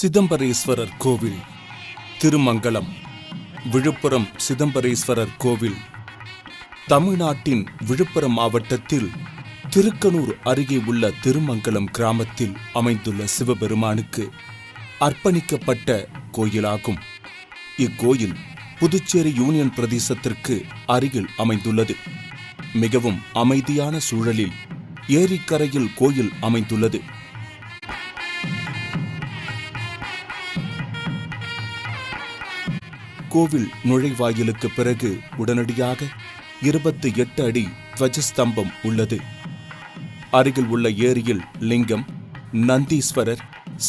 சிதம்பரேஸ்வரர் கோவில் திருமங்கலம் விழுப்புரம் சிதம்பரேஸ்வரர் கோவில் தமிழ்நாட்டின் விழுப்புரம் மாவட்டத்தில் திருக்கனூர் அருகே உள்ள திருமங்கலம் கிராமத்தில் அமைந்துள்ள சிவபெருமானுக்கு அர்ப்பணிக்கப்பட்ட கோயிலாகும். இக்கோயில் புதுச்சேரி யூனியன் பிரதேசத்திற்கு அருகில் அமைந்துள்ளது. மிகவும் அமைதியான சூழலில் ஏரிக்கரையில் கோயில் அமைந்துள்ளது. கோவில் நுழைவாயிலுக்கு பிறகு உடனடியாக இருபத்தி எட்டு அடி துவஜஸ்தம்பம் உள்ளது. அருகில் உள்ள ஏரியில் லிங்கம் நந்தீஸ்வரர்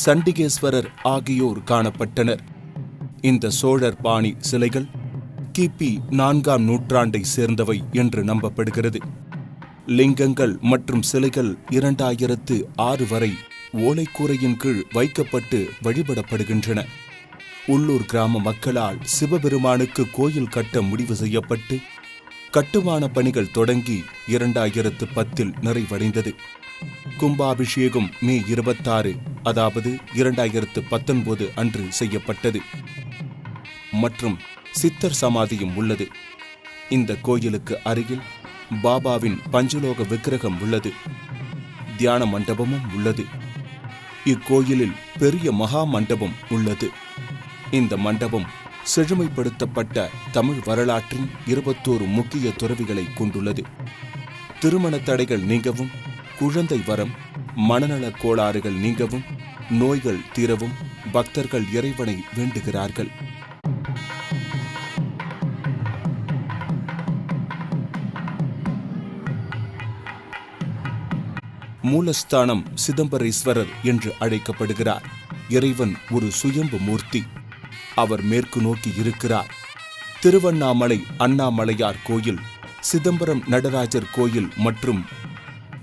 சண்டிகேஸ்வரர் ஆகியோர் காணப்பட்டனர். இந்த சோழர் பாணி சிலைகள் கிபி நான்காம் நூற்றாண்டை சேர்ந்தவை என்று நம்பப்படுகிறது. லிங்கங்கள் மற்றும் சிலைகள் இரண்டாயிரத்து ஆறு வரை ஓலைக்கூரையின் கீழ் வைக்கப்பட்டு வழிபடப்படுகின்றன. உள்ளூர் கிராம மக்களால் சிவபெருமானுக்கு கோயில் கட்ட முடிவு செய்யப்பட்டு கட்டுமான பணிகள் தொடங்கி இரண்டாயிரத்து பத்தில் நிறைவடைந்தது. கும்பாபிஷேகம் மே இருபத்தாறு அதாவது இரண்டாயிரத்து பத்தொன்பது அன்று செய்யப்பட்டது. மற்றும் சித்தர் சமாதியும் உள்ளது. இந்த கோயிலுக்கு அருகில் பாபாவின் பஞ்சலோக விக்கிரகம் உள்ளது. தியான மண்டபமும் உள்ளது. இக்கோயிலில் பெரிய மகா மண்டபம் உள்ளது. இந்த மண்டபம் செழுமைப்படுத்தப்பட்ட தமிழ் வரலாற்றின் இருபத்தோரு முக்கிய துறவிகளை கொண்டுள்ளது. திருமண தடைகள் நீங்கவும் குழந்தை வரம் மனநலக் கோளாறுகள் நீங்கவும் நோய்கள் தீரவும் பக்தர்கள் இறைவனை வேண்டுகிறார்கள். மூலஸ்தானம் சிதம்பரேஸ்வரர் என்று அழைக்கப்படுகிறார். இறைவன் ஒரு சுயம்பு மூர்த்தி. அவர் மேற்கு நோக்கி இருக்கிறார். திருவண்ணாமலை அண்ணாமலையார் கோயில் சிதம்பரம் நடராஜர் கோயில் மற்றும்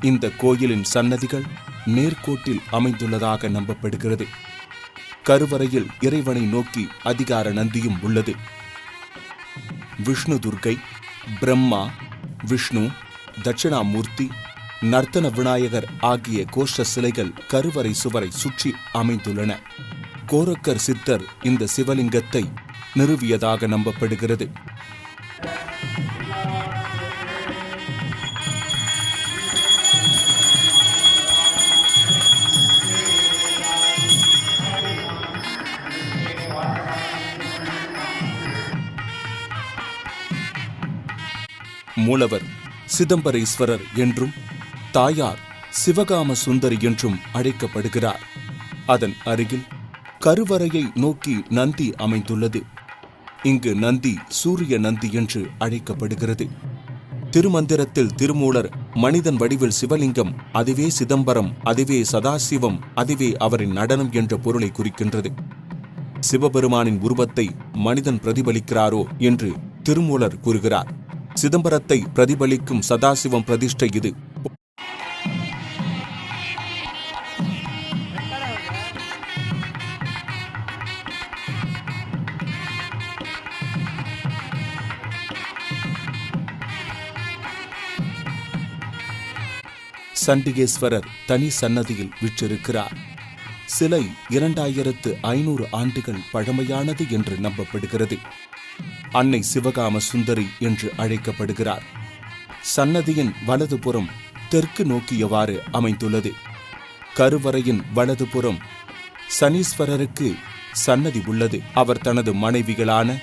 இந்த கோயிலின் சன்னதிகள் நேர்கோட்டில் அமைந்துள்ளதாக நம்பப்படுகிறது. கருவறையில் இறைவனை நோக்கி அதிகார நந்தியும் உள்ளது. விஷ்ணு துர்க்கை பிரம்மா விஷ்ணு தட்சிணாமூர்த்தி நர்த்தன விநாயகர் ஆகிய கோஷ்ட சிலைகள் கருவறை சுவரை சுற்றி அமைந்துள்ளன. கோரக்கர் சித்தர் இந்த சிவலிங்கத்தை நிறுவியதாக நம்பப்படுகிறது. மூலவர் சிதம்பரேஸ்வரர் என்றும் தாயார் சிவகாம சுந்தரி என்றும் அழைக்கப்படுகிறார். அதன் அருகில் கருவறையை நோக்கி நந்தி அமைந்துள்ளது. இங்கு நந்தி சூரிய நந்தி என்று அழைக்கப்படுகிறது. திருமந்திரத்தில் திருமூலர் மனிதன் வடிவில் சிவலிங்கம் அதுவே சிதம்பரம் அதுவே சதாசிவம் அதுவே அவரின் நடனம் என்ற பொருளை குறிக்கின்றது. சிவபெருமானின் உருவத்தை மனிதன் பிரதிபலிக்கிறாரோ என்று திருமூலர் கூறுகிறார். சிதம்பரத்தை பிரதிபலிக்கும் சதாசிவம் பிரதிஷ்டை இது. சண்டிகேஸ்வரர் தனி சன்னதியில் விற்றிருக்கிறார். சிலை இரண்டாயிரத்து ஐநூறு ஆண்டுகள் பழமையானது என்று நம்பப்படுகிறது. அன்னை சிவகாம சுந்தரி என்று அழைக்கப்படுகிறார். சன்னதியின் வலதுபுறம் தெற்கு நோக்கியவாறு அமைந்துள்ளது. கருவறையின் வலதுபுறம் சனீஸ்வரருக்கு சன்னதி உள்ளது. அவர் தனது மனைவிகளான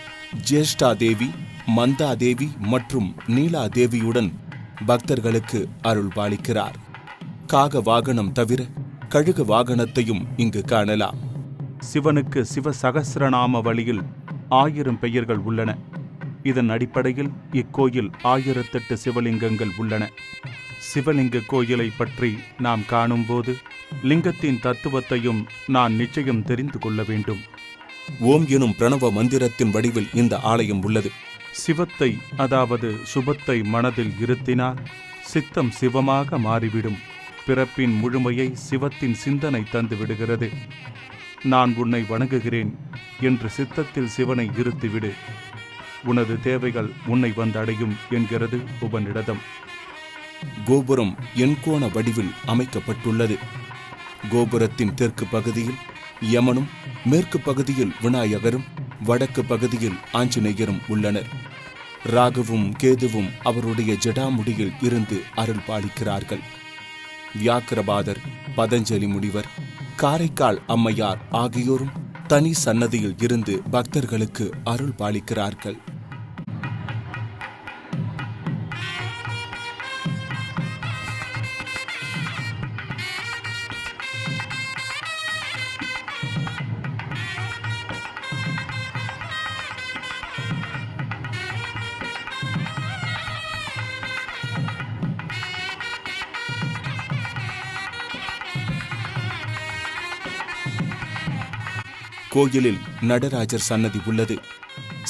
ஜேஷ்டா தேவி மந்தா தேவி மற்றும் நீலா தேவியுடன் பக்தர்களுக்கு அருள் பாலிக்கிறார் காக வாகனம் தவிர கழுகு வாகனத்தையும் இங்கு காணலாம். சிவனுக்கு சிவ சகசிரநாம வழியில் ஆயிரம் பெயர்கள் உள்ளன. இதன் அடிப்படையில் இக்கோயில் ஆயிரத்தெட்டு சிவலிங்கங்கள் உள்ளன. சிவலிங்க கோயிலை பற்றி நாம் காணும்போது லிங்கத்தின் தத்துவத்தையும் நான் நிச்சயம் தெரிந்து கொள்ள வேண்டும். ஓம் எனும் பிரணவ மந்திரத்தின் வடிவில் இந்த ஆலயம் உள்ளது. சிவத்தை அதாவது சுபத்தை மனதில் இருத்தினால் சித்தம் சிவமாக மாறிவிடும். பிறப்பின் முழுமையை சிவத்தின் சிந்தனை தந்து விடுகிறது. நான் உன்னை வணங்குகிறேன் என்று சித்தத்தில் சிவனை இருத்திவிடு. உனது தேவைகள் உன்னை வந்தடையும் என்கிறது உபநிடதம். கோபுரம் எண்கோண வடிவில் அமைக்கப்பட்டுள்ளது. கோபுரத்தின் தெற்கு பகுதியில் யமனும் மேற்கு பகுதியில் விநாயகரும் வடக்கு பகுதியில் ஆஞ்சநேயரும் உள்ளனர். ராகுவும் கேதுவும் அவருடைய ஜடாமுடியில் இருந்து அருள் பாலிக்கிறார்கள். வியாக்கிரபாதர் பதஞ்சலி முனிவர் காரைக்கால் அம்மையார் ஆகியோரும் தனி சன்னதியில் இருந்து பக்தர்களுக்கு அருள் பாலிக்கிறார்கள். கோயிலில் நடராஜர் சன்னதி உள்ளது.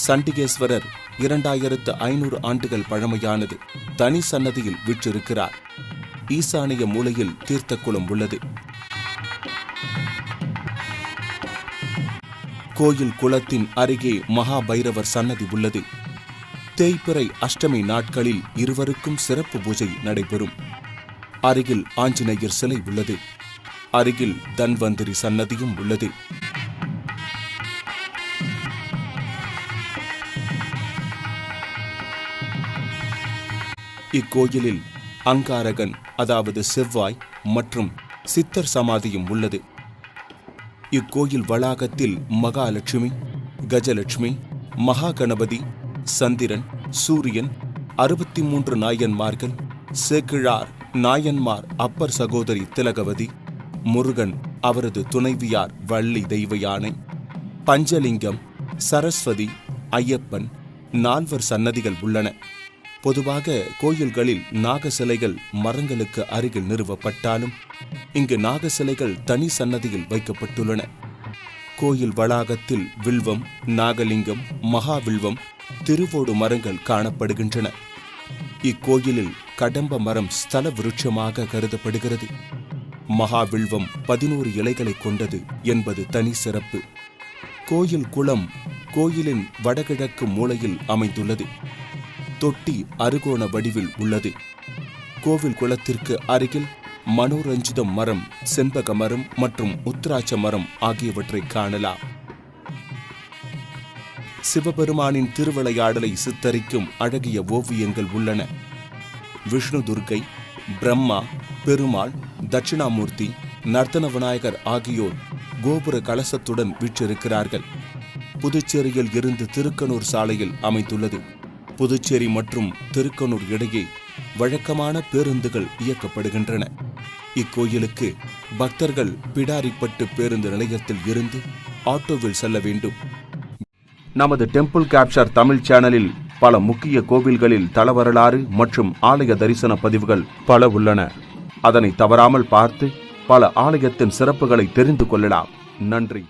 சண்டிகேஸ்வரர் இரண்டாயிரத்து ஐநூறு ஆண்டுகள் பழமையானது தனி சன்னதியில் விற்றிருக்கிறார். ஈசானிய மூலையில் தீர்த்தக்குளம் உள்ளது. கோயில் குளத்தின் அருகே மகாபைரவர் சன்னதி உள்ளது. தேய்பிறை அஷ்டமி நாட்களில் இருவருக்கும் சிறப்பு பூஜை நடைபெறும். அருகில் ஆஞ்சநேயர் சிலை உள்ளது. அருகில் தன்வந்திரி சன்னதியும் உள்ளது. இக்கோயிலில் அங்காரகன் அதாவது செவ்வாய் மற்றும் சித்தர் சமாதியும் உள்ளது. இக்கோயில் வளாகத்தில் மகாலட்சுமி கஜலட்சுமி மகா கணபதி சந்திரன் சூரியன் அறுபத்தி மூன்று நாயன்மார்கள் சேக்கிழார் நாயன்மார் அப்பர் சகோதரி திலகவதி முருகன் அவரது துணைவியார் வள்ளி தெய்வ யானை பஞ்சலிங்கம் சரஸ்வதி ஐயப்பன் நால்வர் சன்னதிகள் உள்ளன. பொதுவாக கோயில்களில் நாக சிலைகள் மரங்களுக்கு அருகில் நிறுவப்பட்டாலும் இங்கு நாக சிலைகள் தனி சன்னதியில் வைக்கப்பட்டுள்ளன. கோயில் வளாகத்தில் வில்வம் நாகலிங்கம் மகாவில்வம் திருவோடு மரங்கள் காணப்படுகின்றன. இக்கோயிலில் கடம்ப மரம் ஸ்தல விருட்சமாக கருதப்படுகிறது. மகாவில்வம் பதினோரு இலைகளை கொண்டது என்பது தனி சிறப்பு. கோயில் குளம் கோயிலின் வடகிழக்கு மூலையில் அமைந்துள்ளது. தொட்டி அருகோண வடிவில் உள்ளது. கோவில் குளத்திற்கு அருகில் மனோரஞ்சித மரம் செண்பக மரம் மற்றும் உத்ராட்ச மரம் ஆகியவற்றை காணலாம். சிவபெருமானின் திருவிளையாடலை சித்தரிக்கும் அழகிய ஓவியங்கள் உள்ளன. விஷ்ணு துர்க்கை பிரம்மா பெருமாள் தட்சிணாமூர்த்தி நர்த்தன விநாயகர் ஆகியோர் கோபுர கலசத்துடன் வீற்றிருக்கிறார்கள். புதுச்சேரியில் இருந்து திருக்கனூர் சாலையில் அமைந்துள்ளது. புதுச்சேரி மற்றும் திருக்கனூர் இடையே வழக்கமான பேருந்துகள் இயக்கப்படுகின்றன. இக்கோயிலுக்கு பக்தர்கள் பிடாரிப்பட்டு பேருந்து நிலையத்தில் இருந்து ஆட்டோவில் செல்ல வேண்டும். நமது டெம்பிள் கேப்சர் தமிழ் சேனலில் பல முக்கிய கோவில்களில் தலவரலாறு மற்றும் ஆலய தரிசன பதிவுகள் பல உள்ளன. அதனை தவறாமல் பார்த்து பல ஆலயத்தின் சிறப்புகளை தெரிந்து கொள்ளலாம். நன்றி.